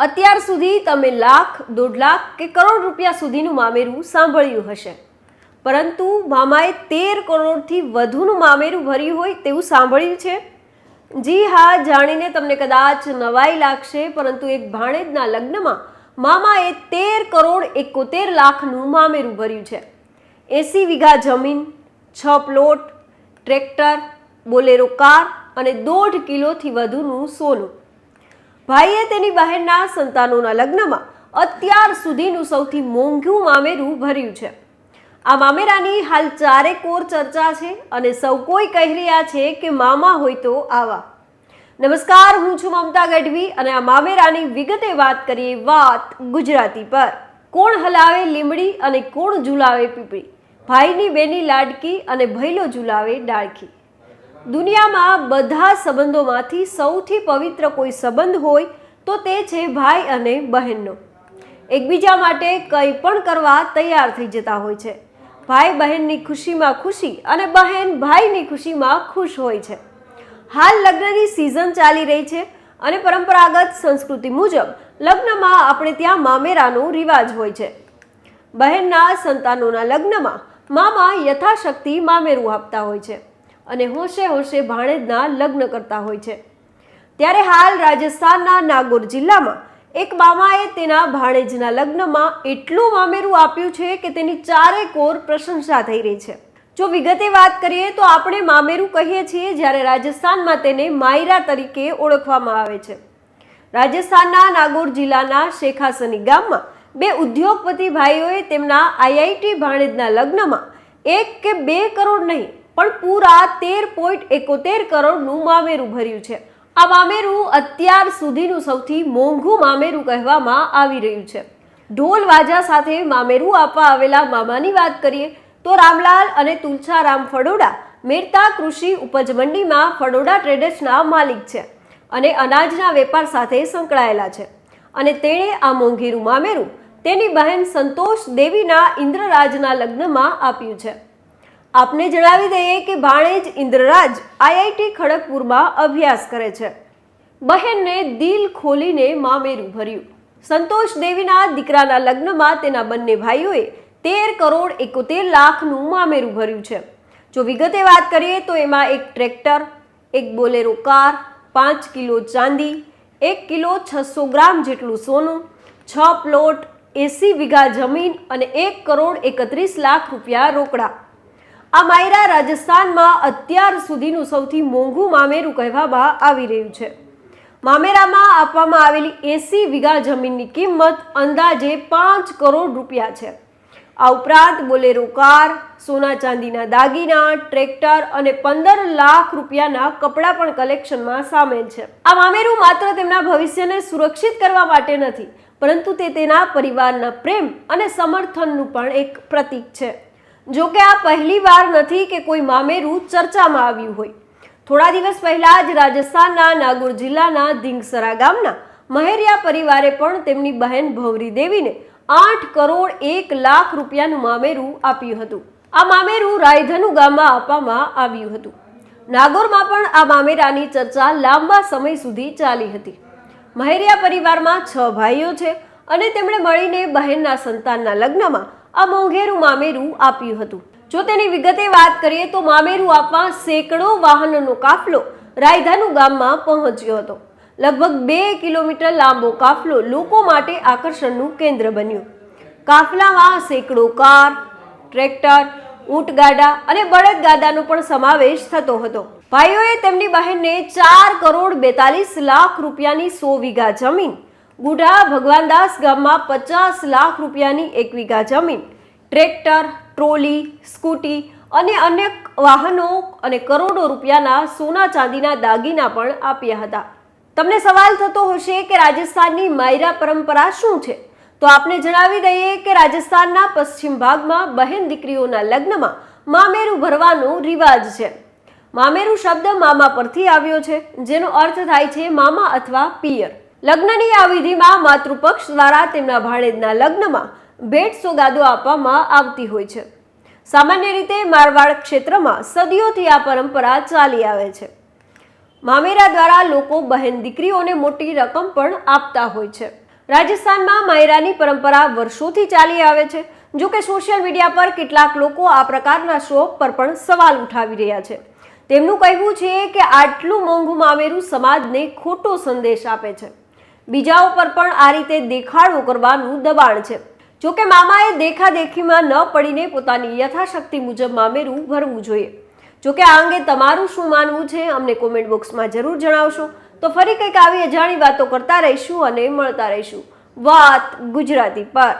અત્યાર સુધી તમે લાખ, દોઢ લાખ કે કરોડ રૂપિયા સુધીનું મામેરું સાંભળ્યું હશે. પરંતુ મામાએ તેર કરોડથી વધુનું મામેરું ભર્યું હોય તેવું સાંભળ્યું છે? જી હા, જાણીને તમને કદાચ નવાઈ લાગશે, પરંતુ એક ભાણેજના લગ્નમાં મામાએ તેર કરોડ એકોતેર લાખનું મામેરું ભર્યું છે. એસી વીઘા જમીન, છ પ્લોટ, ટ્રેક્ટર, બોલેરો કાર અને દોઢ કિલોથી વધુનું સોનું. ભાઈએ તેની બહેનના સંતાનોના લગ્નમાં અત્યાર સુધીનું સૌથી મોંઘું મામેરું ભર્યું છે. આ મામેરાની હાલ ચારે કોર ચર્ચા છે અને સૌ કોઈ કહી રહ્યા છે કે મામા હોય તો આવા. નમસ્કાર, હું છું મમતા ગઢવી અને આ મામેરાની વિગતે વાત કરીએ વાત ગુજરાતી પર. કોણ હલાવે લીમડી અને કોણ ઝુલાવે પીપળી? ભાઈની બેની લાડકી અને ભૈલો ઝુલાવે ડાળખી. દુનિયામાં બધા સંબંધોમાંથી સૌથી પવિત્ર કોઈ સંબંધ હોય તો તે છે ભાઈ અને બહેનનો. એકબીજા માટે કંઈ પણ કરવા તૈયાર થઈ જતા હોય છે. ભાઈ બહેનની ખુશીમાં ખુશી અને બહેન ભાઈની ખુશીમાં ખુશ હોય છે. હાલ લગ્નની સિઝન ચાલી રહી છે અને પરંપરાગત સંસ્કૃતિ મુજબ લગ્નમાં આપણે ત્યાં મામેરાનો રિવાજ હોય છે. બહેનના સંતાનોના લગ્નમાં મામા યથાશક્તિ મામેરું આપતા હોય છે. અને હોશે હોશે ભાણેજના લગ્ન કરતા હોય છે. ત્યારે હાલ રાજસ્થાનના નાગોર જિલ્લામાં એક મામાએ તેના ભાણેજના લગ્નમાં એટલું મામેરું આપ્યું છે કે તેની ચારે કોર પ્રશંસા થઈ રહી છે. જો વિગતે વાત કરીએ તો આપણે મામેરું કહીએ છીએ જ્યારે રાજસ્થાનમાં તેને માયરા તરીકે ઓળખવામાં આવે છે. રાજસ્થાનના નાગોર જિલ્લાના શેખાસની ગામમાં બે ઉદ્યોગપતિ ભાઈઓએ તેમના આઈઆઈટી ભાણેજના લગ્નમાં એક કે બે કરોડ નહીં પણ પૂરા તેર પોઈન્ટ એકોતેર કરોડનું મામેરું ભર્યું છે. આ મામેરું અત્યાર સુધીનું સૌથી મોંઘું મામેરું કહેવામાં આવી રહ્યું છે. ઢોલ વાજા સાથે મામેરું આપવા આવેલા મામાની વાત કરીએ તો રામલાલ અને તુલસારામ ફડોડા મેરતા કૃષિ ઉપજ મંડીમાં ફડોડા ટ્રેડર્સના માલિક છે અને અનાજના વેપાર સાથે સંકળાયેલા છે. અને તેણે આ મોંઘેરું મામેરું તેની બહેન સંતોષ દેવીના ઇન્દ્રરાજના લગ્નમાં આપ્યું છે. આપને જણાવી દઈએ કે ભાણેજ ઇન્દ્રરાજ આઈઆઈટી ખડગપુરમાં અભ્યાસ કરે છે. બહેનને દિલ ખોલીને મામેરું ભર્યું. સંતોષ દેવીના દીકરાના લગ્નમાં તેના બંને ભાઈઓએ તેર કરોડ એકોતેર લાખનું મામેરું ભર્યું છે. જો વિગતે વાત કરીએ તો એમાં એક ટ્રેક્ટર, એક બોલેરો કાર, પાંચ કિલો ચાંદી, એક કિલો છસો ગ્રામ જેટલું સોનું, છ પ્લોટ એસી વીઘા જમીન અને એક કરોડ એકત્રીસ લાખ રૂપિયા રોકડા. આ માયરા રાજસ્થાનમાં અત્યાર સુધીનું સૌથી મોંઘું મામેરું કહેવામાં આવી રહ્યું છે. મામેરામાં આપવામાં આવેલી એસી વીઘા જમીનની કિંમત અંદાજે પાંચ કરોડ રૂપિયા છે. આ ઉપરાંત બોલેરો કાર, સોના ચાંદીના દાગીના, ટ્રેક્ટર અને પંદર લાખ રૂપિયાના કપડાં પણ કલેક્શનમાં સામેલ છે. આ મામેરું માત્ર તેમના ભવિષ્યને સુરક્ષિત કરવા માટે નથી, પરંતુ તે તેના પરિવારના પ્રેમ અને સમર્થનનું પણ એક પ્રતીક છે. જો કે આ પહેલી વાર નથી કે કોઈ મામેરું ચર્ચામાં આવ્યું હોય. થોડા દિવસ પહેલા જ રાજસ્થાનના નાગોર જિલ્લાના ધીંગસરા ગામના મહેરિયા પરિવારે પણ તેમની બહેન ભવરી દેવીને આઠ કરોડ એક લાખ રૂપિયાનું મામેરું આપ્યું હતું. આ મામેરું રાયધનુ ગામમાં આપવામાં આવ્યું હતું. નાગોરમાં પણ આ મામેરાની ચર્ચા લાંબા સમય સુધી ચાલી હતી. મહેરિયા પરિવારમાં છ ભાઈઓ છે અને તેમણે મળીને બહેનના સંતાનના લગ્નમાં આ મોંઘેરું મામેરું આપ્યું હતું. જો તેની વિગતે વાત કરીએ તો મામેરું આપવા સેંકડો વાહનોનો કાફલો રાયધાનું ગામમાં પહોંચ્યો હતો. લગભગ બે કિલોમીટર લાંબો કાફલો લોકો માટે આકર્ષણનું કેન્દ્ર બન્યું. કાફલામાં સેંકડો કાર, ટ્રેક્ટર, ઊંટગાડા અને બળદગાડાનો પણ સમાવેશ થતો હતો. ભાઈઓએ તેમની બહેનને ચાર કરોડ બેતાલીસ લાખ રૂપિયાની સો વીઘા જમીન ગુઢા ભગવાનદાસ ગામમાં પચાસ લાખ રૂપિયાની એક વીઘા જમીન, ટ્રેક્ટર, ટ્રોલી, સ્કૂટી અને અન્ય વાહનો અને કરોડો રૂપિયાના સોના ચાંદીના દાગીના પણ આપ્યા હતા. તમને સવાલ થતો હશે કે રાજસ્થાનની માયરા પરંપરા શું છે? તો આપને જણાવી દઈએ કે રાજસ્થાનના પશ્ચિમ ભાગમાં બહેન દીકરીઓના લગ્નમાં મામેરું ભરવાનો રિવાજ છે. મામેરું શબ્દ મામા પરથી આવ્યો છે, જેનો અર્થ થાય છે મામા અથવા પિયર. લગ્નની આ વિધિમાં માતૃપક્ષ દ્વારા તેમના ભાણેજના લગ્નમાં ભેટ સોગાદો આપવામાં આવતી હોય છે. સામાન્ય રીતે મારવાડ ક્ષેત્રમાં સદીઓથી આ પરંપરા ચાલી આવે છે. મામેરા દ્વારા લોકો બહેન દીકરીઓને મોટી રકમ પણ આપતા હોય છે. રાજસ્થાનમાં માયરાની પરંપરા વર્ષોથી ચાલી આવે છે, જો કે સોશિયલ મીડિયા પર કેટલાક લોકો આ પ્રકારના શો પર પણ સવાલ ઉઠાવી રહ્યા છે. તેમનું કહેવું છે કે આટલું મોંઘું મામેરું સમાજને ખોટો સંદેશ આપે છે. બીજાઓ ઉપર પણ આ રીતે દેખાડો કરવાનું દબાણ છે. જોકે મામાએ દેખાદેખીમાં ન પડીને પોતાની યથાશક્તિ મુજબ મામેરું ભરવું જોઈએ જોકે આ અંગે તમારું શું માનવું છે, અમને કોમેન્ટ બોક્સમાં જરૂર જણાવશો. તો ફરી કંઈક આવી અજાણી વાતો કરતા રહીશું અને મળતા રહીશું. વાત ગુજરાતી પર.